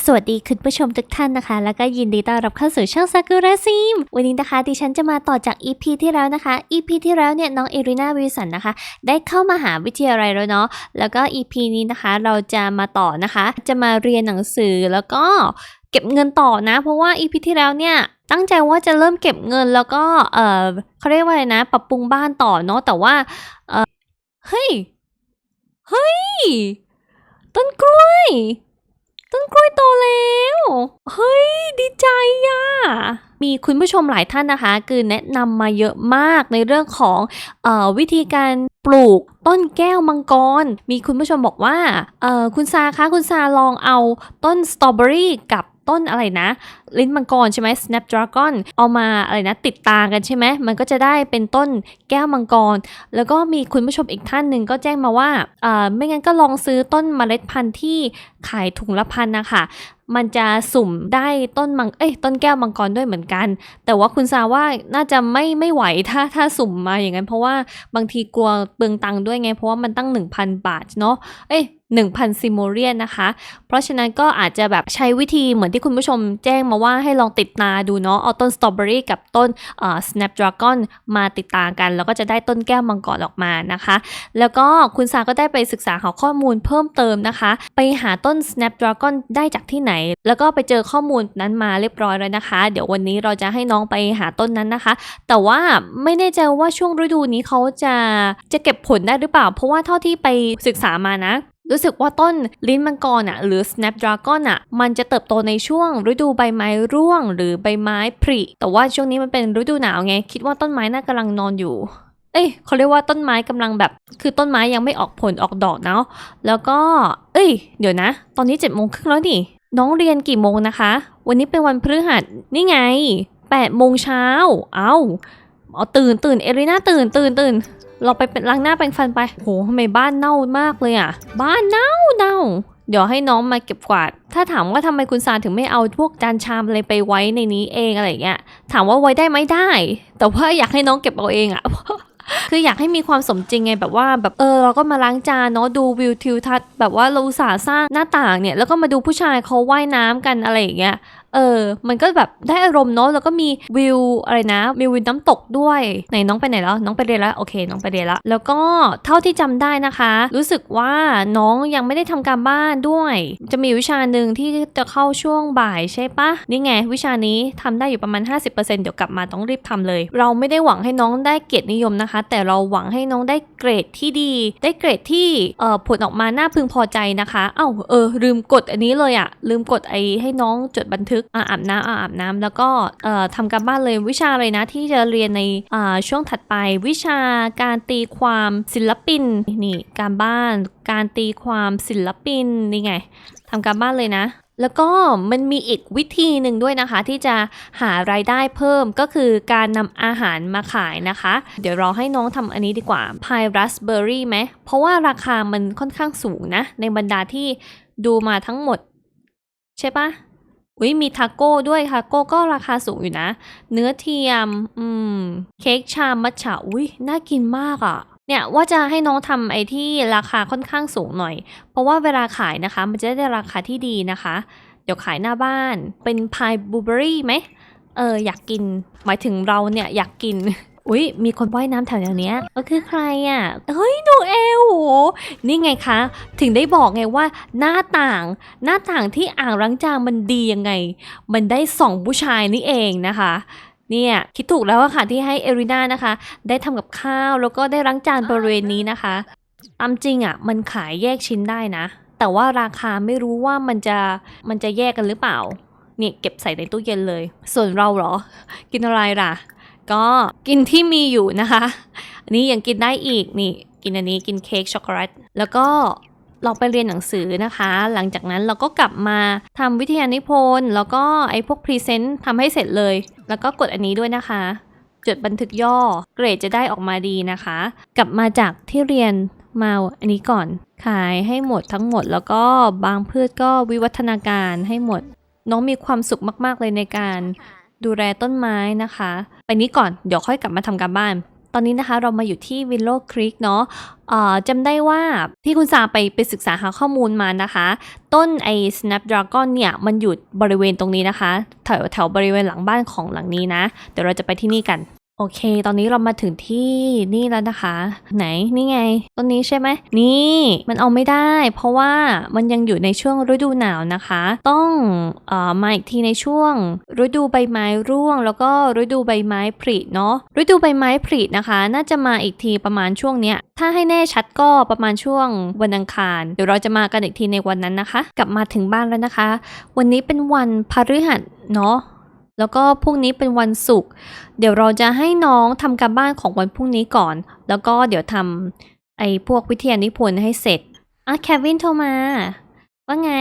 สวัสดีคุณผู้ชมทุกท่านนะคะ แล้วก็ยินดีต้อนรับเข้าสู่ช่องซากุระซิม วันนี้นะคะดิฉันจะมาต่อจาก EP ที่แล้วนะคะ EP ที่แล้วเนี่ยน้องเอรินาวิลสันนะคะ ได้เข้ามาหาวิทยาลัยแล้วเนาะแล้วก็ EP นี้นะคะเราจะมาต่อนะคะ จะมาเรียนหนังสือแล้วก็เก็บเงินต่อนะ เพราะว่า EP ที่แล้วเนี่ยตั้งใจว่าจะเริ่มเก็บเงินแล้วก็เออเขาเรียกว่าอะไรนะ ปรับปรุงบ้านต่อเนาะแต่ว่าเออเฮ้ยเฮ้ยต้นกล้วย ต้นกล้วยโตแล้ว เฮ้ย ดีใจอะ มีคุณผู้ชมหลายท่านนะคะ คือแนะนำมาเยอะมากในเรื่องของเออวิธีการปลูกต้นแก้วมังกร มีคุณผู้ชมบอกว่า เออคุณซาคะ คุณซาลองเอาต้นสตรอเบอรี่กับ ต้นอะไรนะ ลิ้นมังกรใช่ไหม snapdragon เอามาอะไรนะ ติดตากันใช่ไหม มันก็จะได้เป็นต้นแก้วมังกร แล้วก็มีคุณผู้ชมอีกท่านหนึ่งก็แจ้งมาว่าเอ่อไม่งั้นก็ลองซื้อต้นเมล็ดพันธุ์ที่ขายถุงละพันนะคะมันจะสุ่มได้ต้นมัง เอ้ยต้นแก้วมังกรด้วยเหมือนกัน แต่ว่าคุณซาว่าน่าจะไม่ไม่ไหวถ้าถ้าสุ่มมาอย่างนั้น เพราะว่าบางทีกลัวเปลืองตังค์ด้วยไง เพราะว่ามันตั้ง 1,000 บาทเนาะ เอ้ย 1,000ซิโมเรียนนะคะ เพราะฉะนั้นก็อาจจะแบบใช้วิธีเหมือนที่คุณผู้ชมแจ้งมาว่าให้ลองติดตาดูเนาะเอาต้นสตรอเบอรี่กับต้นเอ่อ snapdragon มาติดตากัน แล้วก็จะได้ต้นแก้วมังกรออกมานะคะ แล้วก็คุณซาก็ได้ไปศึกษาหาข้อมูลเพิ่มเติมนะคะ ไปหาต้น snapdragon ได้จากที่ไหน แล้วก็ไปเจอข้อมูลนั้นมาเรียบร้อยแล้วนะคะ เดี๋ยววันนี้เราจะให้น้องไปหาต้นนั้นนะคะ แต่ว่าไม่แน่ใจว่าช่วงฤดูนี้เขาจะจะเก็บผลได้หรือเปล่า เพราะว่าเท่าที่ไปศึกษามานะ รู้สึกว่าต้นลิ้นมังกรอะหรือ snapdragon อะมันจะเติบโตในช่วงฤดูใบไม้ร่วง หรือใบไม้ผลิแต่ว่าช่วงนี้มันเป็นฤดูหนาวไง คิดว่าต้นไม้น่ากำลังนอนอยู่ เอ้ยเขาเรียกว่าต้นไม้กำลังแบบ คือต้นไม้ยังไม่ออกผลออกดอกเนาะแล้วก็ เอ้ย เดี๋ยวนะ ตอนนี้เจ็ดโมงครึ่งแล้วนี่ น้องเรียนกี่โมงนะคะ วันนี้เป็นวันพฤหัสนี่ไงแปดโมงเช้าเอาเอาตื่นตื่นเอริน่าตื่นตื่นตื่น เราไปเป็นล้างหน้าแปรงฟันไปโหทำไมบ้านเน่ามากเลยอะ บ้านเน่าเน่าเดี๋ยวให้น้องมาเก็บกวาด ถ้าถามว่าทำไมคุณซานถึงไม่เอาพวกจานชามอะไรไปไว้ในนี้เองอะไรเงี้ย ถามว่าไว้ได้ไหมได้ แต่ว่าอยากให้น้องเก็บเอาเองอะคืออยากให้มีความสมจริงไงแบบว่าแบบเออเราก็มาล้างจานเนาะดูวิวทิวทัศน์แบบว่าเราสาสร้างหน้าต่างเนี่ยแล้วก็มาดูผู้ชายเขาว่ายน้ำกันอะไรอย่างเงี้ย เออ มันก็แบบได้อารมณ์เนาะแล้วก็มีวิวอะไรนะมีวิวน้ำตกด้วยไหนน้องไปไหนแล้ว น้องไปเรียนแล้วโอเค น้องไปเรียนแล้วแล้วก็เท่าที่จำได้นะคะ รู้สึกว่าน้องยังไม่ได้ทำการบ้านด้วย จะมีวิชาหนึ่งที่จะเข้าช่วงบ่ายใช่ปะนี่ไง วิชานี้ทำได้อยู่ประมาณ 50%เดี๋ยวกลับมาต้องรีบทำเลย เราไม่ได้หวังให้น้องได้เกียรตินิยมนะคะ แต่เราหวังให้น้องได้เกรดที่ดี ได้เกรดที่เอ่อผลออกมาน่าพึงพอใจนะคะ เอ้าเออลืมกดอันนี้เลยอะลืมกดไอให้น้องจดบันทึกอะอาบน้ำอะอาบน้ำแล้วก็ทำการบ้านเลยวิชาอะไรนะที่จะเรียนในช่วงถัดไป วิชาการตีความศิลปินนี่การบ้านการตีความศิลปินนี่ไงทำการบ้านเลยนะแล้วก็มันมีอีกวิธีหนึ่งด้วยนะคะ ที่จะหารายได้เพิ่มก็คือการนำอาหารมาขายนะคะ เดี๋ยวเราให้น้องทำอันนี้ดีกว่าพายราสเบอร์รี่ไหมเพราะว่าราคามันค่อนข้างสูงนะ ในบรรดาที่ดูมาทั้งหมด ใช่ปะ อุ้ยมีทาโก้ด้วยทาโก้ก็ราคาสูงอยู่นะ เนื้อเทียม อืม เค้กชามมัทฉะอุ้ยน่ากินมากอะ่ะเนี่ยว่าจะให้น้องทำไอ้ที่ราคาค่อนข้างสูงหน่อย เพราะว่าเวลาขายนะคะ มันจะได้ราคาที่ดีนะคะ เดี๋ยวขายหน้าบ้านเป็นพายบลูเบอรี่ไหมเอออยากกิน หมายถึงเราเนี่ยอยากกิน อุ้ยมีคนว่ายน้ำแถวเนี้ยก็คือใครอะ่ะ เฮ้ยหนูเอลโหนี่ไงคะ ถึงได้บอกไงว่าหน้าต่าง หน้าต่างที่อ่างล้างจานมันดียังไง มันได้สองผู้ชายนี่เองนะคะเนี่ยคิดถูกแล้วอะค่ะที่ให้เอริน่านะคะ ได้ทำกับข้าวแล้วก็ได้ล้างจานบริเวณนี้นะคะตามจริงอะมันขายแยกชิ้นได้นะ แต่ว่าราคาไม่รู้ว่ามันจะมันจะแยกกันหรือเปล่าเนี่ยเก็บใส่ในตู้เย็นเลย ส่วนเราเหรอ กินอะไรล่ะ ก็กินที่มีอยู่นะคะอันนี้ยังกินได้อีกนี่กินอันนี้กินเค้กช็อกโกแลตแล้วก็เราไปเรียนหนังสือนะคะ หลังจากนั้นเราก็กลับมาทำวิทยานิพนธ์แล้วก็ไอ้พวกพรีเซนต์ทำให้เสร็จเลย แล้วก็กดอันนี้ด้วยนะคะ จดบันทึกย่อเกรดจะได้ออกมาดีนะคะ กลับมาจากที่เรียนมาอันนี้ก่อน ขายให้หมดทั้งหมด แล้วก็บางพืชก็วิวัฒนาการให้หมด น้องมีความสุขมาก ๆ เลยในการ ดูแลต้นไม้นะคะ ไปนี้ก่อนเดี๋ยวค่อยกลับมาทำการบ้าน ตอนนี้นะคะเรามาอยู่ที่วิลโลครีกเนาะจำได้ว่าที่คุณซาไปไปศึกษาหาข้อมูลมานะคะ ต้นไอ้ snapdragon เนี่ยมันอยู่บริเวณตรงนี้นะคะ แถวแถวบริเวณหลังบ้านของหลังนี้นะ เดี๋ยวเราจะไปที่นี่กัน โอเค ตอนนี้เรามาถึงที่นี่แล้วนะคะ ไหนนี่ไงต้นนี้ใช่ไหมนี่มันเอาไม่ได้ เพราะว่ามันยังอยู่ในช่วงฤดูหนาวนะคะ ต้องเอ่อมาอีกทีในช่วง ฤดูใบไม้ร่วง แล้วก็ฤดูใบไม้ผลิเนาะฤดูใบไม้ผลินะคะ น่าจะมาอีกทีประมาณช่วงเนี้ยถ้าให้แน่ชัดก็ประมาณช่วงวันอังคาร เดี๋ยวเราจะมากันอีกทีในวันนั้นนะคะ กลับมาถึงบ้านแล้วนะคะ วันนี้เป็นวันพฤหัสเนาะ แล้วก็พรุ่งนี้เป็นวันศุกร์เดี๋ยวเราจะให้น้องทำการบ้านของวันพรุ่งนี้ก่อน แล้วก็เดี๋ยวทำไอ้พวกวิทยานิพนธ์ให้เสร็จอะแควินโทรมา ว่าไง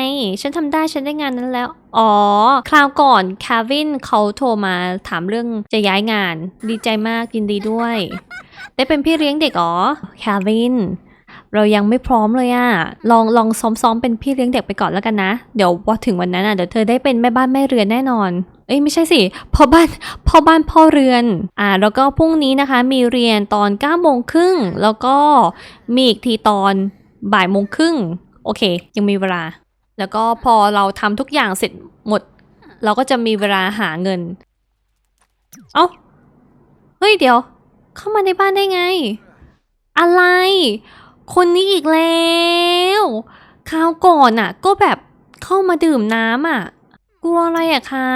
ฉันทำได้ฉันได้งานนั้นแล้ว อ๋อ คราวก่อนแควินเขาโทรมาถามเรื่องจะย้ายงาน ดีใจมากยินดีด้วย ได้เป็นพี่เลี้ยงเด็กอ๋อแควินเรายังไม่พร้อมเลยอะลองลองซ้อมๆเป็นพี่เลี้ยงเด็กไปก่อนแล้วกันนะ เดี๋ยวพอถึงวันนั้นอะเดี๋ยวเธอได้เป็นแม่บ้านแม่เรือนแน่นอน เอ้ยไม่ใช่สิพ่อบ้านพ่อบ้านพ่อเรือนอ่าแล้วก็พรุ่งนี้นะคะมีเรียนตอน9ก้าโมงครึ่งแล้วก็มีอีกทีตอนบ่ายโมงครึ่งโอเค ยังมีเวลา แล้วก็พอเราทำทุกอย่างเสร็จหมด เราก็จะมีเวลาหาเงิน เอ้าเฮ้ยเดี๋ยว เข้ามาในบ้านได้ไง อะไร คนนี้อีกแล้วคราวก่อนอะ ก็แบบเข้ามาดื่มน้ำอะ กลัวอะไรอะคะ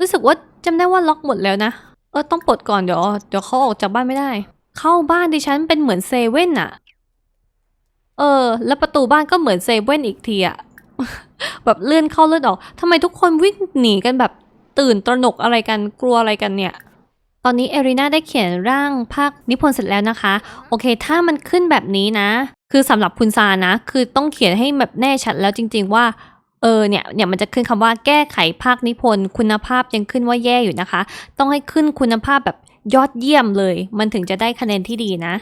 รู้สึกว่าจำได้ว่าล็อกหมดแล้วนะ เออต้องปลดก่อนเดี๋ยวเดี๋ยวเขาออกจากบ้านไม่ได้ เข้าบ้านดิฉันเป็นเหมือนเซเว่นอะเออ แล้วประตูบ้านก็เหมือนเซเว่นอีกทีอะแบบเลื่อนเข้าเลื่อนออกทำไมทุกคนวิ่งหนีกันแบบตื่นตระหนกอะไรกันกลัวอะไรกันเนี่ย ตอนนี้เอริน่าได้เขียนร่างภาคนิพนธ์เสร็จแล้วนะคะ โอเค ถ้ามันขึ้นแบบนี้นะ คือสำหรับคุณซานะ คือต้องเขียนให้แบบแน่ชัดแล้วจริง ๆ ว่า เออเนี่ยเนี่ยมันจะขึ้นคำว่าแก้ไขภาคนิพนธ์คุณภาพยังขึ้นว่าแย่อยู่นะคะ ต้องให้ขึ้นคุณภาพแบบยอดเยี่ยมเลย มันถึงจะได้คะแนนที่ดีนะ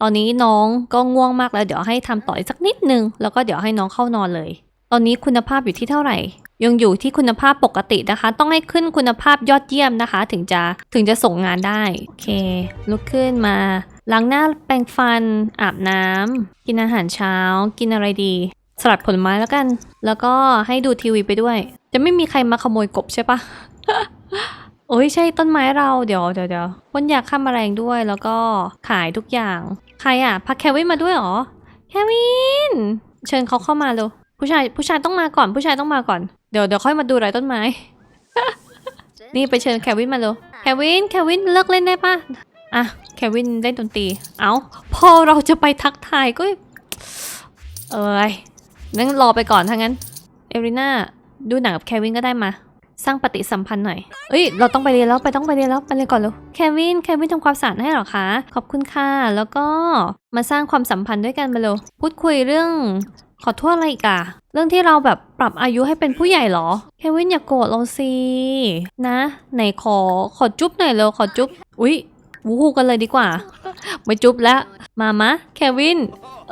ตอนนี้น้องก็ง่วงมากแล้ว เดี๋ยวให้ทำต่ออีกสักนิดนึง แล้วก็เดี๋ยวให้น้องเข้านอนเลย ตอนนี้คุณภาพอยู่ที่เท่าไหร่ ยังอยู่ที่คุณภาพปกตินะคะ ต้องให้ขึ้นคุณภาพยอดเยี่ยมนะคะ ถึงจะถึงจะส่งงานได้ โอเค ลุกขึ้นมาล้างหน้าแปรงฟัน อาบน้ำกินอาหารเช้า กินอะไรดี สลัดผลไม้แล้วกัน แล้วก็ให้ดูทีวีไปด้วย จะไม่มีใครมาขโมยกบใช่ปะโอ้ยใช่ต้นไม้เราเดี๋ยวเดี๋ยวเดี๋ยวพ่นยาฆ่ามแมลงด้วยแล้วก็ขายทุกอย่าง ใครอะพักแควินมาด้วยหรอแควินเชิญเขาเข้ามาเร็วผู้ชายผู้ชายต้องมาก่อน ผู้ชายต้องมาก่อนเดี๋ยวเดี๋ยวค่อยมาดูรายต้นไม้ นี่ไปเชิญแควินมาเร็วแควินแควินเลิกเล่นได้ปะอะแควินเล่นดนตรี เอาพอเราจะไปทักทายก็เอ้ย นั่งรอไปก่อนถ้างั้น เอริน่าดูหนังกับแควินก็ได้มา สร้างปฏิสัมพันธ์หน่อย เอ้ย เราต้องไปเรียนแล้วไปต้องไปเรียนแล้วไปเรียนก่อนเร็วแควิน แควินทำความสะอาดให้หรอคะ ขอบคุณค่ะ แล้วก็มาสร้างความสัมพันธ์ด้วยกันมาเร็วพูดคุยเรื่อง ขอโทษอะไรอีกอะเรื่องที่เราแบบปรับอายุให้เป็นผู้ใหญ่เหรอ แควินอย่ากโกรธเราสิ นะ ไหนขอขอจุ๊บหน่อยเร็วขอจุ๊บ อุ๊ย วูฮูกันเลยดีกว่า ไม่จุ๊บแล้ว มามะแควิน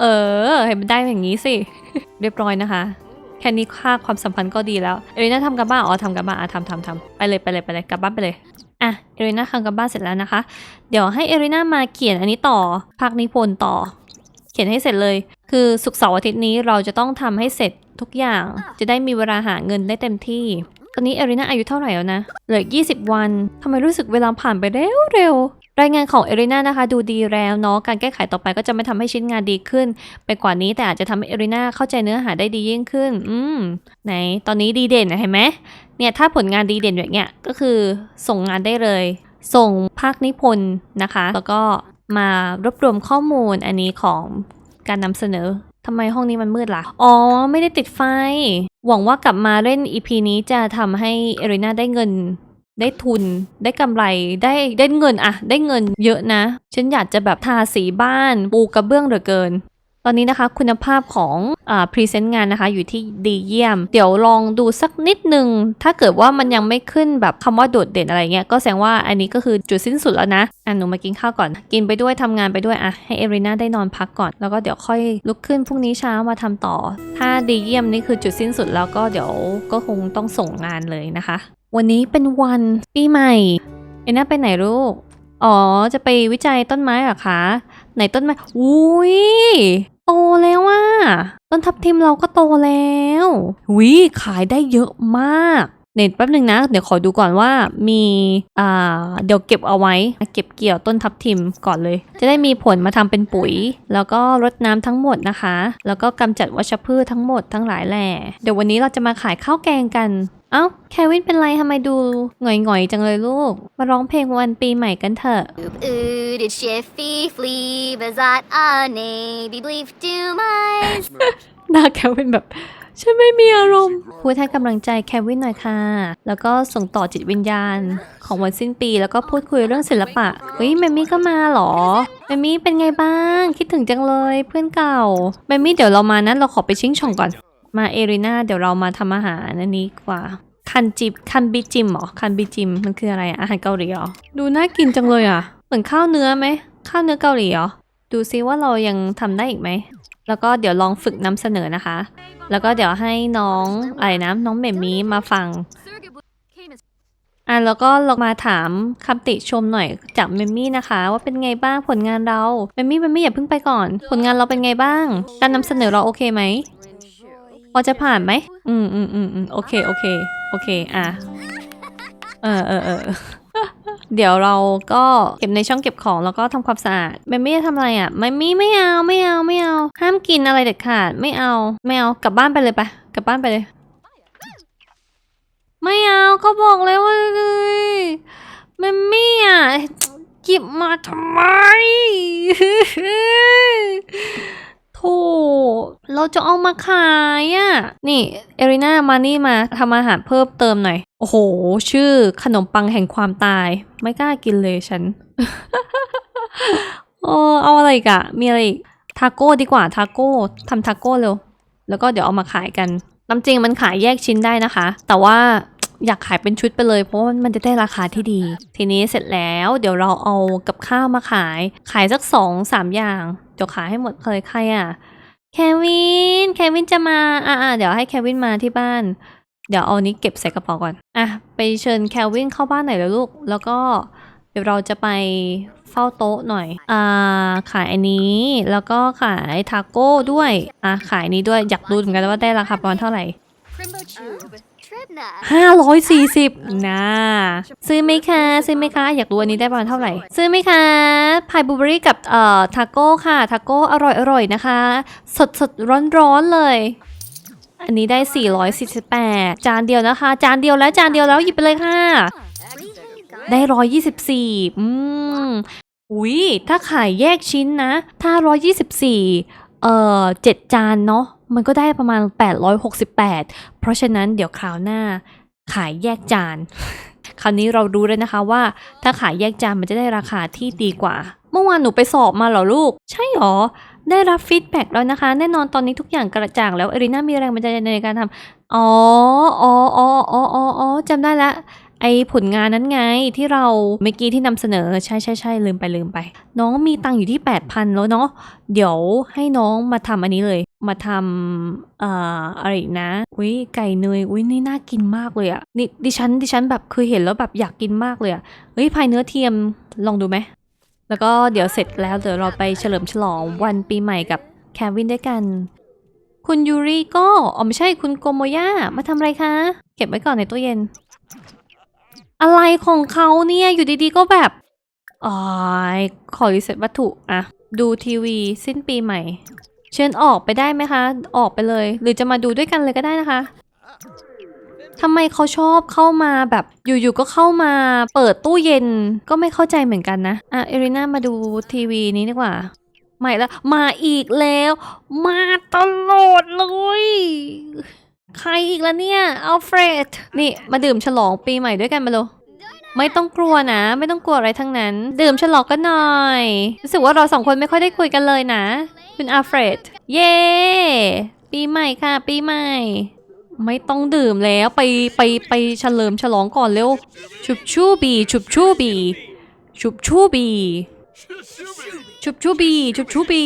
เออให้มันได้อย่างนี้สิ เรียบร้อยนะคะ แค่นี้ค่าความสัมพันธ์ก็ดีแล้ว เอริน่าทำกับบ้านอ๋อทำกับบ้านอะทำทำทำไปเลยไปเลยไปเลยกลับบ้านไปเลย อะ เอริน่าทำกับบ้านเสร็จแล้วนะคะ เดี๋ยวให้เอริน่ามาเขียนอันนี้ต่อภาคนิพนธ์ต่อ เขียนให้เสร็จเลย คือศุกร์เสาร์อาทิตย์นี้เราจะต้องทำให้เสร็จทุกอย่าง จะได้มีเวลาหาเงินได้เต็มที่ตอนนี้เอริน่าอายุเท่าไหร่แล้วนะ เหลือ 20 วัน ทำไมรู้สึกเวลาผ่านไปเร็วเร็วๆ รายงานของเอริน่านะคะดูดีแล้วเนาะการแก้ไขต่อไปก็จะไม่ทำให้ชิ้นงานดีขึ้น ไปกว่านี้แต่อาจจะทำให้เอริน่าเข้าใจเนื้อหาได้ดียิ่งขึ้น อืมไหนตอนนี้ดีเด่นนะเห็นไหมเนี่ยถ้าผลงานดีเด่นแบบเนี้ยก็คือส่งงานได้เลย ส่งภาคนิพนธ์นะคะ แล้วก็มารวบรวมข้อมูลอันนี้ของการนำเสนอทำไมห้องนี้มันมืดล่ะ อ๋อ ไม่ได้ติดไฟ หวังว่ากลับมาเล่น EP นี้จะทำให้เอริน่าได้เงิน ได้ทุนได้กำไรได้ได้เงินอะได้เงินเยอะนะ ฉันอยากจะแบบทาสีบ้านปูกระเบื้องเหลือเกิน ตอนนี้นะคะคุณภาพของอ่าพรีเซนต์งานนะคะอยู่ที่ดีเยี่ยม เดี๋ยวลองดูสักนิดนึง ถ้าเกิดว่ามันยังไม่ขึ้นแบบคำว่าโดดเด่นอะไรเงี้ยก็แสดงว่าอันนี้ก็คือจุดสิ้นสุดแล้วนะอะหนูมากินข้าวก่อน กินไปด้วยทำงานไปด้วยอะให้เอริน่าได้นอนพักก่อน แล้วก็เดี๋ยวค่อยลุกขึ้นพรุ่งนี้เช้ามาทำต่อ ถ้าดีเยี่ยมนี่คือจุดสิ้นสุดแล้วก็เดี๋ยวก็คงต้องส่งงานเลยนะคะ วันนี้เป็นวันปีใหม่ เอน่าไปไหนลูก อ๋อ จะไปวิจัยต้นไม้เหรอคะ ไหนต้นไม้ อุ้ย โตแล้วอะต้นทับทิมเราก็โตแล้วอุ้ยขายได้เยอะมาก เน็ตแป๊บหนึ่งนะ เดี๋ยวขอดูก่อนว่ามี อ่า เดี๋ยวเก็บเอาไว้ เก็บเกี่ยวต้นทับทิมก่อนเลย จะได้มีผลมาทำเป็นปุ๋ย แล้วก็รดน้ำทั้งหมดนะคะ แล้วก็กำจัดวัชพืชทั้งหมดทั้งหลายแหล่ เดี๋ยววันนี้เราจะมาขายข้าวแกงกัน เอ้า แควินเป็นไรทำไมดูหงอยๆจังเลยลูก มาร้องเพลงวันปีใหม่กันเถอะ Oop oot, it's Shiffy Flea, Bazat a navy bleef to my หน้าแควินแบบ ฉันไม่มีอารมณ์ พูดให้กำลังใจแควินหน่อยค่ะ แล้วก็ส่งต่อจิตวิญญาณ ของวันสิ้นปีแล้วก็พูดคุยเรื่องศิลปะ เฮ้ยแมมมี่ก็มาเหรอ แมมมี่เป็นไงบ้าง คิดถึงจังเลยเพื่อนเก่า แมมมี่เดี๋ยวเรามานั้นเราขอไปชิงช่องก่อน มาเอรินาเดี๋ยวเรามาทำอาหารอันนี้กว่า คันจิบคันบิจิมเหรอคันบิจิมมันคืออะไรอาหารเกาหลีเหรอดูน่ากินจังเลยอะ เหมือนข้าวเนื้อไหมข้าวเนื้อเกาหลีเหรอดูซิว่าเรายังทำได้อีกไหมแล้วก็เดี๋ยวลองฝึกนำเสนอนะคะ แล้วก็เดี๋ยวให้น้องอะไรนะน้องเมมมี่มาฟังอะแล้วก็ลองมาถามคำติชมหน่อยจากเมมมี่นะคะ ว่าเป็นไงบ้างผลงานเราเมมมี่เมมมี่อย่าเพิ่งไปก่อน ผลงานเราเป็นไงบ้าง การนำเสนอเราโอเคไหม พอจะผ่านไหม อืมอืมอืมอืมโอเค โอเค โอเค อะ เออเออเออเดี๋ยวเราก็เก็บในช่องเก็บของแล้วก็ทำความสะอาดเมมมี่จะทำอะไรอะเมมมี่ไม่เอาไม่เอาไม่เอา ห้ามกินอะไรเด็ดขาดไม่เอาไม่เอากลับบ้านไปเลยไปกลับบ้านไปเลย ไม่เอาเขาบอกแล้วว่าเลยแมมมี่อะหยิบมาทำไม โธ่เราจะเอามาขายอะ นี่ เอริน่ามานี่มาทำอาหารเพิ่มเติมหน่อย โอ้โห ชื่อขนมปังแห่งความตาย ไม่กล้ากินเลยฉันเออเอาอะไรกะ มีอะไรอีก ทาโก้ดีกว่า ทาโก้ทำทาโก้เร็ว แล้วก็เดี๋ยวเอามาขายกัน น้ำจริงมันขายแยกชิ้นได้นะคะ แต่ว่าอยากขายเป็นชุดไปเลย เพราะว่ามันจะได้ราคาที่ดี ทีนี้เสร็จแล้ว เดี๋ยวเราเอากับข้าวมาขาย ขายสักสองสามอย่าง เดี๋ยวขายให้หมดเลยใครอะแควินแควินจะมาอ่าเดี๋ยวให้แควินมาที่บ้าน เดี๋ยวเอานี้เก็บใส่กระเป๋าก่อนอะไปเชิญแควินเข้าบ้านหน่อยแล้วลูก แล้วก็เดี๋ยวเราจะไปเฝ้าโต๊ะหน่อย อ่า ขายอันนี้ แล้วก็ขายทาโก้ด้วย อะ ขายนี้ด้วย อยากรู้เหมือนกันว่าได้ราคาประมาณเท่าไหร่ Primbo Tube, Tribna. ห้าร้อยสี่สิบนะซื้อไหมคะซื้อไหมคะอยากรู้อันนี้ได้ประมาณเท่าไหร่ ซื้อไหมคะพายบูเบอรี่กับเอ่อทาโก้ค่ะทาโก้อร่อยอร่อยนะคะ สดสดร้อนร้อนๆเลย อันนี้ได้ 448 จานเดียวนะคะ จานเดียวแล้วจานเดียวแล้วหยิบไปเลยค่ะ ได้ 124 อืมอุ้ยถ้าขายแยกชิ้นนะ ถ้า 124 เอ่อ7จานเนาะมันก็ได้ประมาณ 868 เพราะฉะนั้นเดี๋ยวคราวหน้าขายแยกจาน คราวนี้เรารู้เลยนะคะว่า ถ้าขายแยกจานมันจะได้ราคาที่ดีกว่า เมื่อวานหนูไปสอบมาเหรอลูก ใช่หรอ ได้รับฟีดแบ็กแล้วนะคะ แน่นอนตอนนี้ทุกอย่างกระจ่างแล้วเอริน่ามีแรงบันดาลใจในการทำอ๋ออ๋ออ๋ออ๋ออ๋ออ๋อจำได้ละ ไอผลงานนั้นไงที่เราเมื่อกี้ที่นำเสนอใช่ใช่ใช่ลืมไปลืมไป น้องมีตังค์อยู่ที่ 8,000 แล้วเนาะเดี๋ยวให้น้องมาทำอันนี้เลย มาทำเอ่ออะไรนะอุ้ยไก่เนยอุ้ยนี่น่ากินมากเลยอะนี่ดิฉันดิฉันแบบคือเห็นแล้วแบบอยากกินมากเลยอะเฮ้ยพายเนื้อเทียมลองดูไหมแล้วก็เดี๋ยวเสร็จแล้วเดี๋ยวเราไปเฉลิมฉลองวันปีใหม่กับแควินด้วยกันคุณยูริก็อ๋อไม่ใช่คุณโกโมย่ามาทำอะไรคะ เก็บไว้ก่อนในตู้เย็น อะไรของเขาเนี่ย อยู่ดีๆก็แบบอ๋อยขอรีเซ็ตวัตถุอะดูทีวีสิ้นปีใหม่ เชิญออกไปได้ไหมคะ ออกไปเลย หรือจะมาดูด้วยกันเลยก็ได้นะคะทำไมเขาชอบเข้ามาแบบอยู่ๆก็เข้ามาเปิดตู้เย็นก็ไม่เข้าใจเหมือนกันนะ อะ เอริน่ามาดูทีวีนี้ดีกว่าใหม่แล้วมาอีกแล้ว มาตลอดเลย ใครอีกแล้วเนี่ยอัลเฟรดนี่มาดื่มฉลองปีใหม่ด้วยกันมาเลยไม่ต้องกลัวนะ ไม่ต้องกลัวอะไรทั้งนั้น ดื่มฉลองกันหน่อย รู้สึกว่าเราสองคนไม่ค่อยได้คุยกันเลยนะ คุณอัลเฟรดเย้ปีใหม่ค่ะ ปีใหม่ ไม่ต้องดื่มแล้วไปไปไปเฉลิมฉลองก่อนเร็ว ชุบชูบี ชุบชูบี ชุบชูบี ชุบชูบีชุบชูบี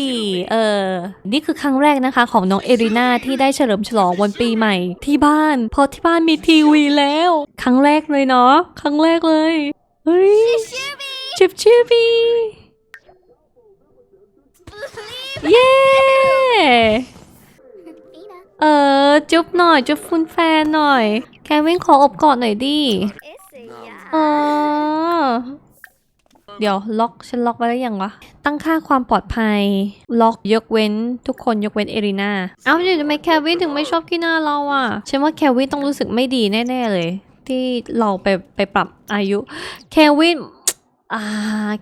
เออ นี่คือครั้งแรกนะคะ ของน้องเอริน่าที่ได้เฉลิมฉลองวันปีใหม่ที่บ้านเพราะที่บ้านมีทีวีแล้ว ครั้งแรกเลยเนาะ ครั้งแรกเลย เฮ้ยจุบจุบี เย้ Fina. เออ จุ๊บหน่อย จุ๊บฟุนแฟนหน่อยแควินขออบกอดหน่อยดิ Esse, เออ เดี๋ยวล็อกฉันล็อกไว้แล้วยังวะ ตั้งค่าความปลอดภัย ล็อกยกเว้น ทุกคนยกเว้นเอรินาเอ้าเดี๋ยวทำไมแควินถึงไม่ชอบที่หน้าเราอะ ฉันว่าแควินต้องรู้สึกไม่ดีแน่ๆเลย ที่เราไปไปปรับอายุ แควินอ่า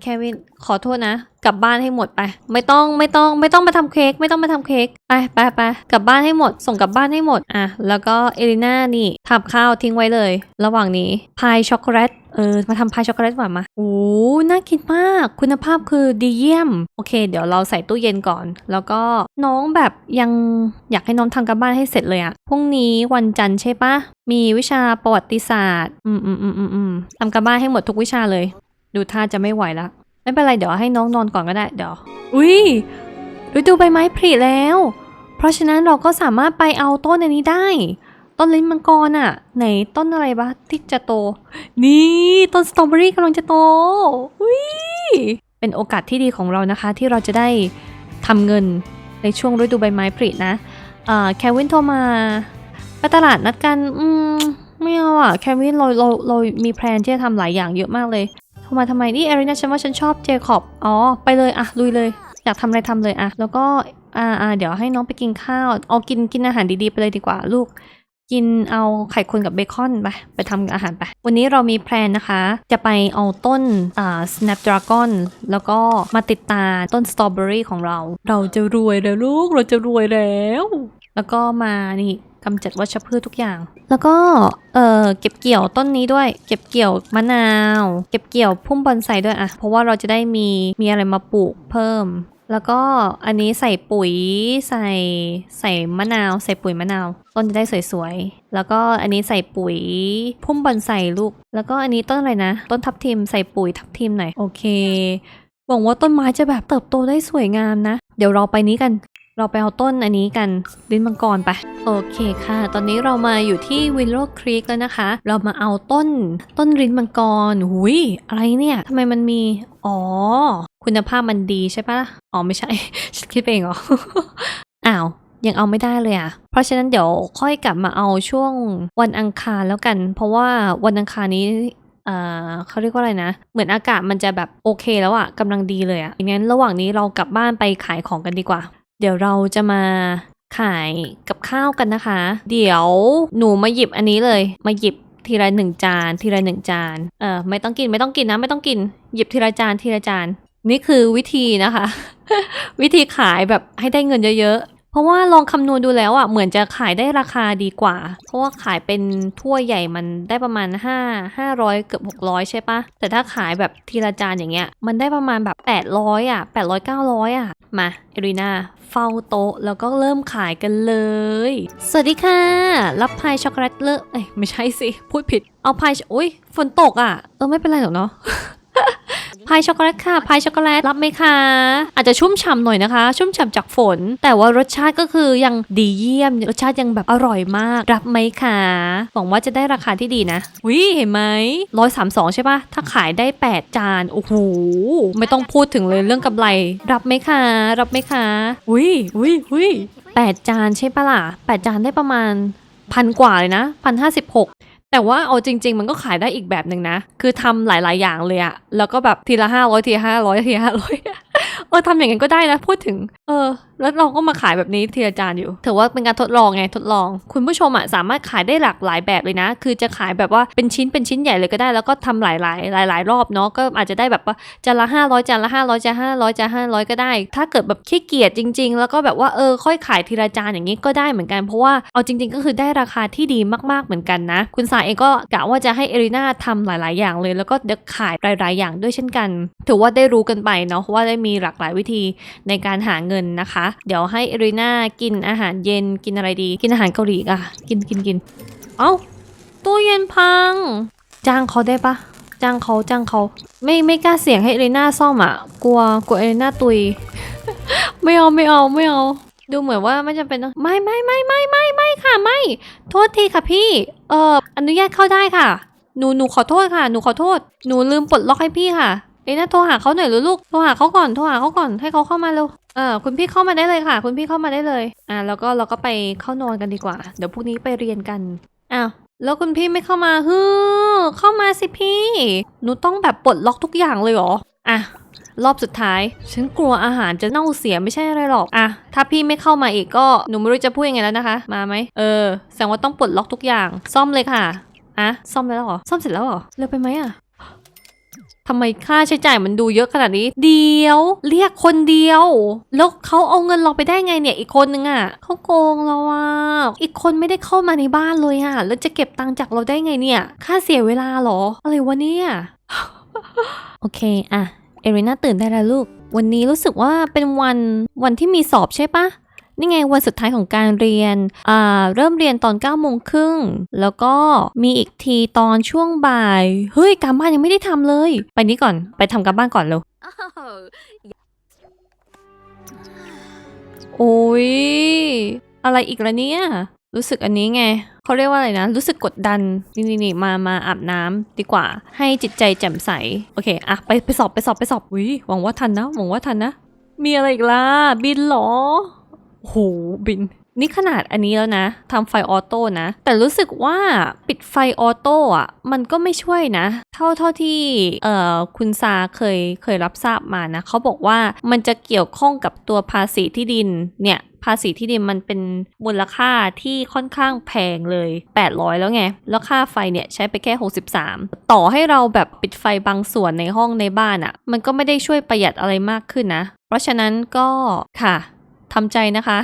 แควินขอโทษนะ กลับบ้านให้หมดไป ไม่ต้องไม่ต้องไม่ต้องมาทำเค้กไม่ต้องมาทำเค้กไปไปไปกลับบ้านให้หมด ส่งกลับบ้านให้หมดอะแล้วก็เอลิน่านี่ทำข้าวทิ้งไว้เลย ระหว่างนี้พายช็อกโกแลต เออมาทำพายช็อกโกแลตหวานมาโอ้น่ากินมาก คุณภาพคือดีเยี่ยม โอเค เดี๋ยวเราใส่ตู้เย็นก่อน แล้วก็น้องแบบยังอยากให้น้องทำกับบ้านให้เสร็จเลยอะพรุ่งนี้วันจันทร์ใช่ปะมีวิชาประวัติศาสตร์ อืมอืมอืมอืมอืมทำกับบ้านให้หมดทุกวิชาเลย ดูท่าจะไม่ไหวละไม่เป็นไรเดี๋ยวให้น้องนอนก่อนก็ได้เดี๋ยวอุ้ยฤดูใบไม้ผลิแล้ว เพราะฉะนั้นเราก็สามารถไปเอาต้นอันนี้ได้ ต้นลิ้นมังกรอะไหนต้นอะไรบ้าที่จะโต นี่ต้นสตรอเบอรี่กำลังจะโตอุ้ยเป็นโอกาสที่ดีของเรานะคะ ที่เราจะได้ทำเงินในช่วงฤดูใบไม้ผลินะแควินโทรมาไปตลาดนัดกัน อืม ไม่เอาอะแควินเราเราเรามีแพลนที่จะทำหลายอย่างเยอะมากเลยโทรมาทำไมนี่เอรินาฉันว่าฉันชอบเจคอบอ๋อไปเลยอะลุยเลย อยากทำอะไรทำเลยอะแล้วก็อ่าอ่าเดี๋ยวให้น้องไปกินข้าว เอากินกินอาหารดีๆไปเลยดีกว่าลูก กินเอาไข่คนกับเบคอนไปไปทำอาหารไป วันนี้เรามีแพลนนะคะ จะไปเอาต้นอ่า snapdragon แล้วก็มาติดตาต้นสตรอเบอรี่ของเรา เราจะรวยแล้วลูก เราจะรวยแล้ว แล้วก็มานี่กำจัดวัชพืชทุกอย่าง แล้วก็ เออเก็บเกี่ยวต้นนี้ด้วย เก็บเกี่ยวมะนาว เก็บเกี่ยวพุ่มบอนไซด้วยอะเพราะว่าเราจะได้มีมีอะไรมาปลูกเพิ่ม แล้วก็อันนี้ใส่ปุ๋ยใส่ใส่มะนาว ใส่ปุ๋ยมะนาว ต้นจะได้สวยๆ แล้วก็อันนี้ใส่ปุ๋ยพุ่มบอนไซลูก แล้วก็อันนี้ต้นอะไรนะ ต้นทับทิมใส่ปุ๋ยทับทิมหน่อยโอเคหวังว่าต้นไม้จะแบบเติบโตได้สวยงามนะ เดี๋ยวเราไปนี้กัน เราไปเอาต้นอันนี้กันลิ้นมังกรไป โอเคค่ะ ตอนนี้เรามาอยู่ที่วิลโลครีกแล้วนะคะ เรามาเอาต้นต้นริ้นมังกรหุยอะไรเนี่ยทำไมมันมี อ๋อ คุณภาพมันดีใช่ปะอ๋อไม่ใช่ ฉันคิดเองเหรอ อ้าว ยังเอาไม่ได้เลยอะ เพราะฉะนั้นเดี๋ยวค่อยกลับมาเอาช่วงวันอังคารแล้วกัน เพราะว่าวันอังคารนี้เอ่อเขาเรียกว่าอะไรนะ เหมือนอากาศมันจะแบบโอเคแล้วอะกำลังดีเลยอะงั้นระหว่างนี้เรากลับบ้านไปขายของกันดีกว่า เดี๋ยวเราจะมาขายกับข้าวกันนะคะ เดี๋ยวหนูมาหยิบอันนี้เลย มาหยิบทีละหนึ่งจาน ทีละหนึ่งจาน เออไม่ต้องกินไม่ต้องกินนะ ไม่ต้องกิน หยิบทีละจานทีละจาน นี่คือวิธีนะคะ วิธีขายแบบให้ได้เงินเยอะๆ เพราะว่าลองคำนวณดูแล้วอะเหมือนจะขายได้ราคาดีกว่า เพราะว่าขายเป็นถ้วยใหญ่มันได้ประมาณ 5 500 เกือบ 600 ใช่ปะแต่ถ้าขายแบบทีละจานอย่างเงี้ย มันได้ประมาณแบบ 800 อะ 800 900 อะ มาเอรินาเฝ้าโต๊ะแล้วก็เริ่มขายกันเลย สวัสดีค่ะ รับพายช็อกโกแลตเลอะเอ้ยไม่ใช่สิ พูดผิด เอาพายอุ้ยฝนตกอะ เออไม่เป็นไรหรอกเนาะ พายช็อกโกแลตค่ะพายช็อกโกแลตรับไหมคะ อาจจะชุ่มฉ่ำหน่อยนะคะ ชุ่มฉ่ำจากฝน แต่ว่ารสชาติก็คือยังดีเยี่ยม รสชาติยังแบบอร่อยมาก รับไหมคะหวังว่าจะได้ราคาที่ดีนะวิเห็นไหมร้อยสามสองใช่ปะถ้าขายได้ 8 จานโอ้โหไม่ต้องพูดถึงเลยเรื่องกำไร รับไหมคะ รับไหมคะวิวิวิแปดจานใช่ปะล่ะแปดจานได้ประมาณพันกว่าเลยนะพันห้าสิบหก แต่ว่าเอาจริง ๆ มันก็ขายได้อีกแบบหนึ่งนะ คือทำหลาย ๆ อย่างเลยอะแล้วก็แบบทีละห้าร้อยทีห้าร้อยทีห้าร้อยเออทำอย่างนั้นก็ได้นะพูดถึง เออ แล้วเราก็มาขายแบบนี้ทีละจานอยู่ ถือว่าเป็นการทดลองไงทดลอง คุณผู้ชมอะสามารถขายได้หลากหลายแบบเลยนะ คือจะขายแบบว่าเป็นชิ้นเป็นชิ้นใหญ่เลยก็ได้ แล้วก็ทำหลายๆหลายๆรอบเนาะก็อาจจะได้แบบว่าจานละห้าร้อยจานละห้าร้อยจานห้าร้อยจานห้าร้อยก็ได้ ถ้าเกิดแบบขี้เกียจจริง ๆ แล้วก็แบบว่าเออค่อยขายทีละจานอย่างนี้ก็ได้เหมือนกันเพราะว่าเอาจริง ๆ ก็คือได้ราคาที่ดีมากๆเหมือนกันนะ คุณสายเองก็กะว่าจะให้เอรินาทำหลาย ๆ อย่างเลย แล้วก็เดี๋ยวขายหลาย ๆ อย่างด้วยเช่นกัน ถือว่าได้รู้กันไปเนาะเพราะว่าได้มีหลากหลายวิธีในการหาเงินนะคะ เดี๋ยวให้เอรินากินอาหารเย็นกินอะไรดี กินอาหารเกาหลีอะกินกินกินเอ้าตู้เย็นพัง จ้างเขาได้ปะจ้างเขาจ้างเขาไม่ไม่กล้าเสี่ยงให้เอรินาซ่อมอะกลัวกลัวเอรินาตุย ไม่เอาไม่เอาไม่เอา ดูเหมือนว่าไม่จำเป็นต้องไม่ไม่ไม่ไม่ไม่ไม่ค่ะไม่ โทษทีค่ะพี่ เอออนุญาตเข้าได้ค่ะ หนูหนูขอโทษค่ะ หนูขอโทษ หนูลืมปลดล็อกให้พี่ค่ะเอ้นะโทรหาเขาหน่อยลยลูก โทรหาเขาก่อน โทรหาเขาก่อน ให้เขาเข้ามาเร็ว เออคุณพี่เข้ามาได้เลยค่ะ คุณพี่เข้ามาได้เลย อ่า แล้วก็เราก็ไปเข้านอนกันดีกว่า เดี๋ยวพรุ่งนี้ไปเรียนกัน อ้าวแล้วคุณพี่ไม่เข้ามาฮึเข้ามาสิพี่ หนูต้องแบบปลดล็อกทุกอย่างเลยเหรอ อะ รอบสุดท้าย ฉันกลัวอาหารจะเน่าเสียไม่ใช่อะไรหรอกอะถ้าพี่ไม่เข้ามาอีกก็หนูไม่รู้จะพูดยังไงแล้วนะคะ มาไหมเออแสดงว่าต้องปลดล็อกทุกอย่าง ซ่อมเลยค่ะอะซ่อมแล้วเหรอซ่อมเสร็จแล้วเหรอเร็วไปไหมอะทำไมค่าใช้จ่ายมันดูเยอะขนาดนี้ เดียว เรียกคนเดียว แล้วเขาเอาเงินเราไปได้ไงเนี่ย อีกคนนึงอะเขาโกงเราอะอีกคนไม่ได้เข้ามาในบ้านเลยอะแล้วจะเก็บตังค์จากเราได้ไงเนี่ย ค่าเสียเวลาเหรอ อะไรวะเนี่ย โอเคอะ เอริน่าตื่นได้แล้วลูก วันนี้รู้สึกว่าเป็นวันวันที่มีสอบใช่ปะนี่ไงวันสุดท้ายของการเรียน อ่า เริ่มเรียนตอน9ก้าโมงครึ่ง แล้วก็มีอีกทีตอนช่วงบ่าย เฮ้ย การบ้านยังไม่ได้ทำเลย ไปนี้ก่อน ไปทำการบ้านก่อนเร็ว Oh, โอ้ย อะไรอีกละเนี่ย รู้สึกอันนี้ไงเขาเรียกว่าอะไรนะ รู้สึกกดดันนี่นี่นมามาอาบน้ำดีกว่า ให้จิตใจแจ่มใส โอเคอะไปไปสอบไปสอบไปสอบวิหวังว่าทันนะ หวังว่าทันนะ มีอะไรอีกล่ะ บินเหรอโหบิน นี่ขนาดอันนี้แล้วนะทำไฟออโต้นะ แต่รู้สึกว่าปิดไฟออโต้อะมันก็ไม่ช่วยนะ เท่าเท่าที่เอ่อคุณซาเคยเคยรับทราบมานะเขาบอกว่ามันจะเกี่ยวข้องกับตัวภาษีที่ดินเนี่ย ภาษีที่ดินมันเป็นมูลค่าที่ค่อนข้างแพงเลย 800 แล้วไง แล้วค่าไฟเนี่ยใช้ไปแค่ 63 ต่อให้เราแบบปิดไฟบางส่วนในห้องในบ้านอะ่ะ มันก็ไม่ได้ช่วยประหยัดอะไรมากขึ้นนะ เพราะฉะนั้นก็ค่ะ ทำใจนะคะ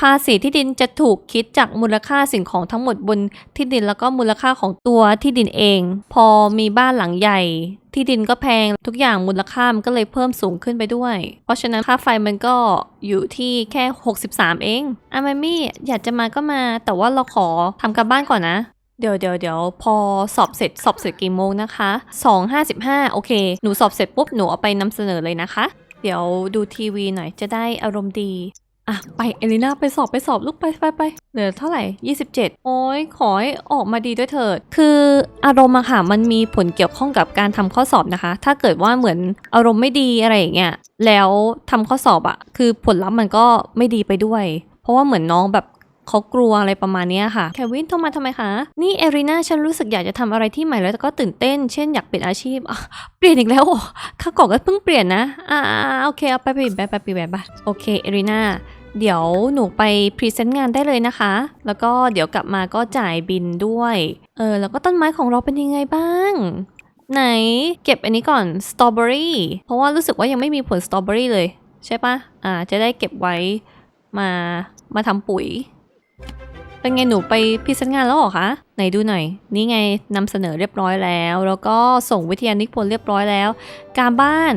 ภาษีที่ดินจะถูกคิดจากมูลค่าสิ่งของทั้งหมดบนที่ดินแล้วก็มูลค่าของตัวที่ดินเอง พอมีบ้านหลังใหญ่ ที่ดินก็แพงทุกอย่างมูลค่ามันก็เลยเพิ่มสูงขึ้นไปด้วย เพราะฉะนั้นค่าไฟมันก็อยู่ที่แค่ 63 เองอะแมมี่อยากจะมาก็มา แต่ว่าเราขอทำการบ้านก่อนนะเดี๋ยวเดี๋ยวเดี๋ยวพอสอบเสร็จสอบเสร็จกี่โมงนะคะ2.55 โอเค หนูสอบเสร็จปุ๊บ หนูเอาไปนำเสนอเลยนะคะ เดี๋ยวดูทีวีหน่อยจะได้อารมณ์ดีอะไปเอลิน่าไปสอบไปสอบลูกไปไปไปเหลือเท่าไหร่ 27 โอ้ยขอให้ออกมาดีด้วยเถิด คืออารมณ์อะค่ะมันมีผลเกี่ยวข้องกับการทำข้อสอบนะคะ ถ้าเกิดว่าเหมือนอารมณ์ไม่ดีอะไรอย่างเงี้ยแล้วทำข้อสอบอะคือผลลัพธ์มันก็ไม่ดีไปด้วย เพราะว่าเหมือนน้องแบบ เขากลัวอะไรประมาณนี้ค่ะแควินโทรมาทำไมคะ นี่เอริน่าฉันรู้สึกอยากจะทำอะไรที่ใหม่แล้วก็ตื่นเต้น เช่นอยากเปลี่ยนอาชีพ เปลี่ยนอีกแล้วข้าก่อนก็เพิ่งเปลี่ยนนะ อ่าโอเคเอาไปไปไปไปไปไปไปโอเคเอริน่าเดี๋ยวหนูไปพรีเซนต์งานได้เลยนะคะ แล้วก็เดี๋ยวกลับมาก็จ่ายบินด้วย เออ แล้วก็ต้นไม้ของเราเป็นยังไงบ้าง ไหนเก็บอันนี้ก่อนสตรอเบอรี่ เพราะว่ารู้สึกว่ายังไม่มีผลสตรอเบอรี่เลย ใช่ปะอ่า จะได้เก็บไว้มา มาทำปุ๋ย เป็นไงหนูไปพรีเซนต์งานแล้วเหรอคะ ไหนดูหน่อย นี่ไงนำเสนอเรียบร้อยแล้ว แล้วก็ส่งวิทยานิพนธ์เรียบร้อยแล้ว การบ้าน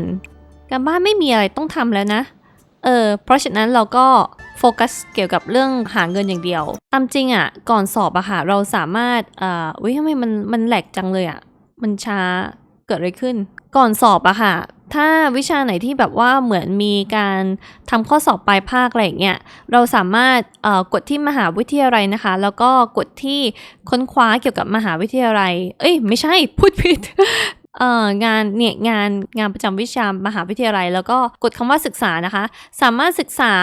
การบ้านไม่มีอะไรต้องทำแล้วนะ เออ เพราะฉะนั้นเราก็โฟกัสเกี่ยวกับเรื่องหาเงินอย่างเดียว ตามจริงอะ่ะ ก่อนสอบอะค่ะ เราสามารถอ่าอุ้ยทำไมมันมันแหลกจังเลยอะ่ะ มันช้า เกิดอะไรขึ้น ก่อนสอบอะค่ะ ถ้าวิชาไหนที่แบบว่าเหมือนมีการทำข้อสอบปลายภาคอะไรอย่างเงี้ยเราสามารถกดที่มหาวิทยาลัยนะคะ แล้วก็กดที่ค้นคว้าเกี่ยวกับมหาวิทยาลัย เอ้ยไม่ใช่พูดผิดเอ่องานเนี่ยงานงานประจำวิชามหาวิทยาลัย แล้วก็กดคำว่าศึกษานะคะ สามารถศึกษา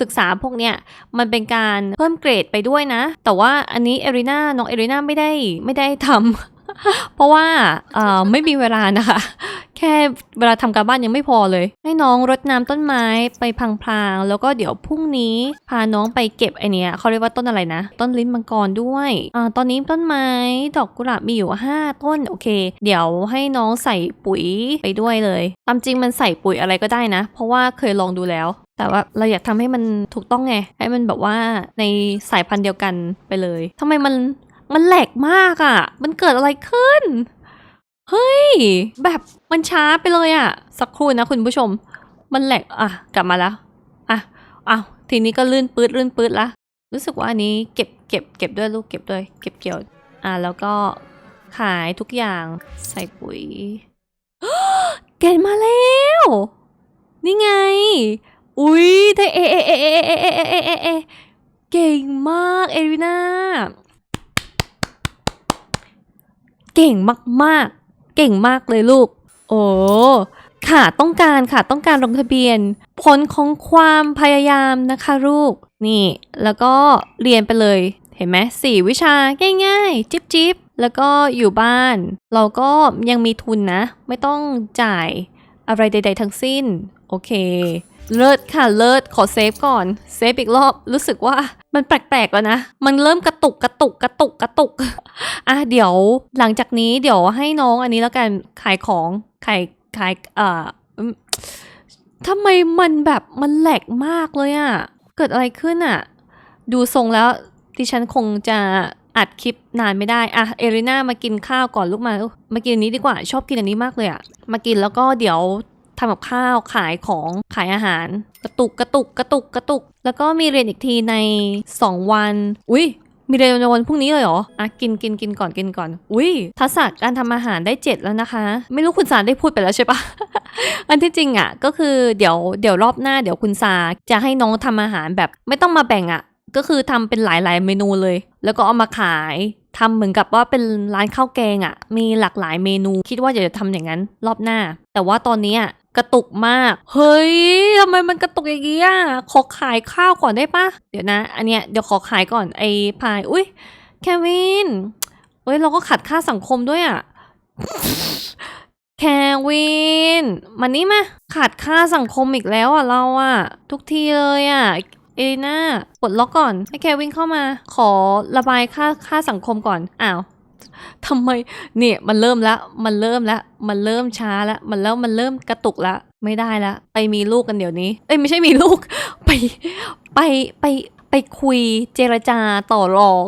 ศึกษาพวกเนี้ยมันเป็นการเพิ่มเกรดไปด้วยนะ แต่ว่าอันนี้เอริน่าน้องเอริน่าไม่ได้ไม่ได้ทำ เพราะว่าไม่มีเวลานะคะ แค่เวลาทำการบ้านยังไม่พอเลย ให้น้องรดน้ำต้นไม้ไปพลางๆ แล้วก็เดี๋ยวพรุ่งนี้พาน้องไปเก็บไอเนี้ยเขาเรียกว่าต้นอะไรนะ ต้นลิ้นมังกรด้วยอตอนนี้ต้นไม้ดอกกุหลาบมีอยู่ 5 ต้นโอเค เดี๋ยวให้น้องใส่ปุ๋ยไปด้วยเลยตามจริงมันใส่ปุ๋ยอะไรก็ได้นะ เพราะว่าเคยลองดูแล้วแต่ว่าเราอยากทำให้มันถูกต้องไง ให้มันแบบว่าในสายพันธุ์เดียวกันไปเลยทำไมมัน มันแหลกมากอะ่ะ มันเกิดอะไรขึ้น เฮ้ย แบบมันช้าไปเลยอะ่ะ สักครู่นะคุณผู้ชม มันแหลกอะ กลับมาแล้ว อะอ้าวทีนี้ก็ลื่นปืดลื่นปืดละรู้สึกว่าอันนี้เก็บเก็บเก็บด้วยลูกเก็บด้วย เก็บเกี่ยว อะแล้วก็ขายทุกอย่างใส่ปุ๋ยเกณฑ์มาแล้ว นี่ไง อุ๊ยเออเอเอเอเอเอเอเอเอเก่งมากเอริน่า เก่งมากๆ เก่งมากเลยลูก โอ้ค่ะต้องการค่ะต้องการลงทะเบียน ผลของความพยายามนะคะลูก นี่ แล้วก็เรียนไปเลยเห็นไหมสี่วิชาง่ายๆ จิ๊บจิบแล้วก็อยู่บ้าน เราก็ยังมีทุนนะ ไม่ต้องจ่ายอะไรใด ๆ ทั้งสิ้น โอเค เลิศค่ะเลิศขอเซฟก่อนเซฟอีกรอบรู้สึกว่ามันแปลกๆแล้วนะ มันเริ่มกระตุกกระตุกกระตุกกระตุกอะเดี๋ยวหลังจากนี้เดี๋ยวให้น้องอันนี้แล้วกันขายของขายขายเอ่อทำไมมันแบบมันแหลกมากเลยอะ่ะ เกิดอะไรขึ้นอะ่ะ ดูทรงแล้วดิฉันคงจะอัดคลิปนานไม่ได้อะเอริน่ามากินข้าวก่อนลูกมา มากินอันนี้ดีกว่า ชอบกินอันนี้มากเลยอะ่ะมากินแล้วก็เดี๋ยว ทำกับข้าวขายของขายอาหาร กระตุกกระตุกกระตุกกระตุก แล้วก็มีเรียนอีกทีใน 2 วัน อุ้ยมีเรียนในวันพรุ่งนี้เลยเหรอ อะกินกินกินก่อนกินก่อน อุ้ยทักษะการทำอาหารได้ 7 แล้วนะคะ ไม่รู้คุณสารได้พูดไปแล้วใช่ปะ อันที่จริงอะ ก็คือเดี๋ยวเดี๋ยวรอบหน้าเดี๋ยวคุณซาจะให้น้องทำอาหารแบบไม่ต้องมาแบ่งอะ ก็คือทำเป็นหลายๆเมนูเลย แล้วก็เอามาขายทำเหมือนกับว่าเป็นร้านข้าวแกงอะ มีหลากหลายเมนู คิดว่าอยากจะทำอย่างนั้นรอบหน้า แต่ว่าตอนนี้อะ กระตุกมาก เฮ้ยทำไมมันกระตุกอย่างนี้อะขอขายข้าวก่อนได้ปะเดี๋ยวนะ อันเนี้ยเดี๋ยวขอขายก่อนไอ้พาย อุ้ยแควินเอ้ยเราก็ขัดค่าสังคมด้วยอะแควินมานี่มาขาดค่าสังคมอีกแล้วอะเราอะ ทุกทีเลยอะเอลิน่าปลดล็อกก่อน ให้แควินเข้ามา ขอระบายค่าค่าสังคมก่อน อ้าว ทำไมเนี่ยมันเริ่มแล้วมันเริ่มแล้วมันเริ่มช้าแล้วมันแล้วมันเริ่มกระตุกแล้วไม่ได้แล้วไปมีลูกกันเดี๋ยวนี้ เอ้ยไม่ใช่มีลูก ไปไปไปไปคุยเจรจาต่อรอง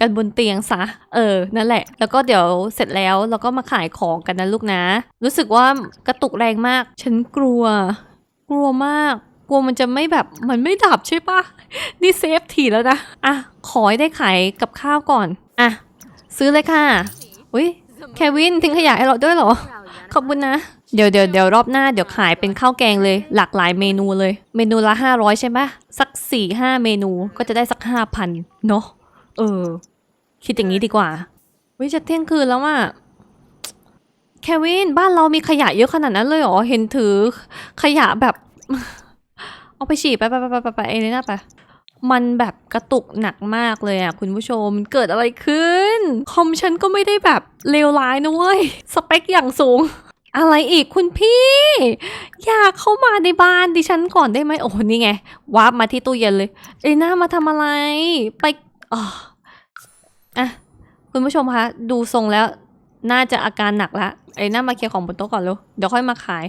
กันบนเตียงซะ เออ นั่นแหละ แล้วก็เดี๋ยวเสร็จแล้วเราก็มาขายของกันนะลูกนะ รู้สึกว่ากระตุกแรงมาก ฉันกลัว กลัวมาก กลัวมันจะไม่แบบ มันไม่ดับใช่ปะนี่เซฟทีแล้วนะ อะ ขอให้ได้ขายกับข้าวก่อน อะ ซื้อเลยค่ะ อุ้ยแควินทิ้งขยะให้เราด้วยเหรอ ขอบคุณนะ เดี๋ยวเดี๋ยวเดี๋ยวรอบหน้าเดี๋ยวขายเป็นข้าวแกงเลย หลากหลายเมนูเลย เมนูละห้าร้อยใช่ไหมสักสี่ห้าเมนูก็จะได้สักห้าพันเนาะเออ คิดอย่างนี้ดีกว่าวิจะเที่ยงคืนแล้วอะแควินบ้านเรามีขยะเยอะขนาดนั้นเลยเหรอ เห็นถือขยะแบบ เอาไปฉีดไปไปไปไปไปไปเอเลน่าไป มันแบบกระตุกหนักมากเลยอะคุณผู้ชมเกิดอะไรขึ้น คอมฉันก็ไม่ได้แบบเลวร้ายนะเว้ย สเปคอย่างสูง อะไรอีกคุณพี่ อยากเข้ามาในบ้านดิฉันก่อนได้ไหมโอ้โหนี่ไงวาร์ปมาที่ตู้เย็นเลยเอน่ามาทำอะไรไปอ๋ออะคุณผู้ชมคะดูทรงแล้วน่าจะอาการหนักละเอลิน่ามาเคลียร์ของบนโต๊ะก่อนเร็วเดี๋ยวค่อยมาขาย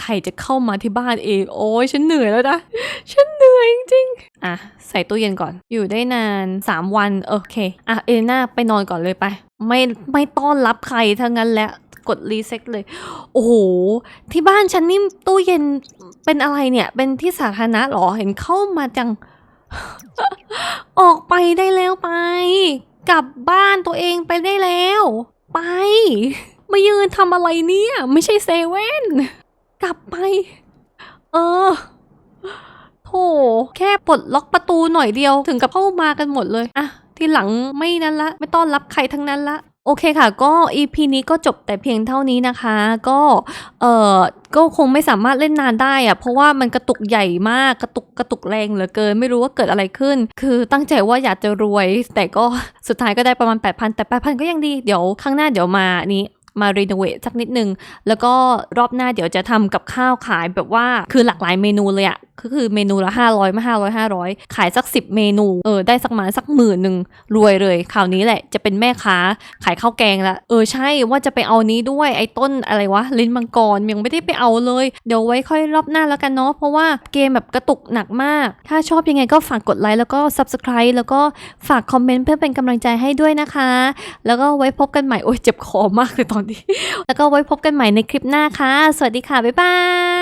ใครจะเข้ามาที่บ้านเอง โอ้ยฉันเหนื่อยแล้วนะ ฉันเหนื่อยจริงๆอะ ใส่ตู้เย็นก่อน อยู่ได้นาน 3 วัน โอเค อะ เอลน่าไปนอนก่อนเลยไป ไม่ไม่ต้อนรับใครทั้งนั้นแหละกดรีเซ็ตเลย โอ้โห ที่บ้านฉันนี่ตู้เย็นเป็นอะไรเนี่ย เป็นที่สาธารณะเหรอ เห็นเข้ามาจัง ออกไปได้แล้วไป กลับบ้านตัวเองไปได้แล้ว ไป มายืนทำอะไรเนี่ย ไม่ใช่เซเว่น ลับไป เออโถแค่ปลดล็อกประตูหน่อยเดียวถึงกับเข้ามากันหมดเลยอะทีหลังไม่นั้นละ ไม่ต้อนรับใครทั้งนั้นละโอเคค่ะ ก็ EP นี้ก็จบแต่เพียงเท่านี้นะคะ ก็เอ่อก็คงไม่สามารถเล่นนานได้อะเพราะว่ามันกระตุกใหญ่มากกระตุกกระตุกแรงเหลือเกิน ไม่รู้ว่าเกิดอะไรขึ้น คือตั้งใจว่าอยากจะรวย แต่ก็สุดท้ายก็ได้ประมาณ 8,000 แต่ 8,000 ก็ยังดี เดี๋ยวข้างหน้าเดี๋ยวมานี้ มารีโนเวทสักนิดนึง แล้วก็รอบหน้าเดี๋ยวจะทำกับข้าวขายแบบว่าคือหลากหลายเมนูเลยอะก็คือเมนูละ500มา500 500 ขายสัก 10 เมนูเออได้สักประมาณสักหมื่นหนึ่งรวยเลยคราวนี้แหละจะเป็นแม่ค้าขายข้าวแกงละเออใช่ว่าจะไปเอานี้ด้วยไอ้ต้นอะไรวะลิ้นมังกรยังไม่ได้ไปเอาเลย เดี๋ยวไว้ค่อยรอบหน้าแล้วกันเนาะเพราะว่าเกมแบบกระตุกหนักมาก ถ้าชอบยังไงก็ฝากกดไลค์แล้วก็ subscribe แล้วก็ฝากคอมเมนต์เพื่อเป็นกำลังใจให้ด้วยนะคะ แล้วก็ไว้พบกันใหม่โอ้ยเจ็บคอมากเลยตอนดี แล้วก็ไว้พบกันใหม่ในคลิปหน้าค่ะ สวัสดีค่ะ บ๊ายบาย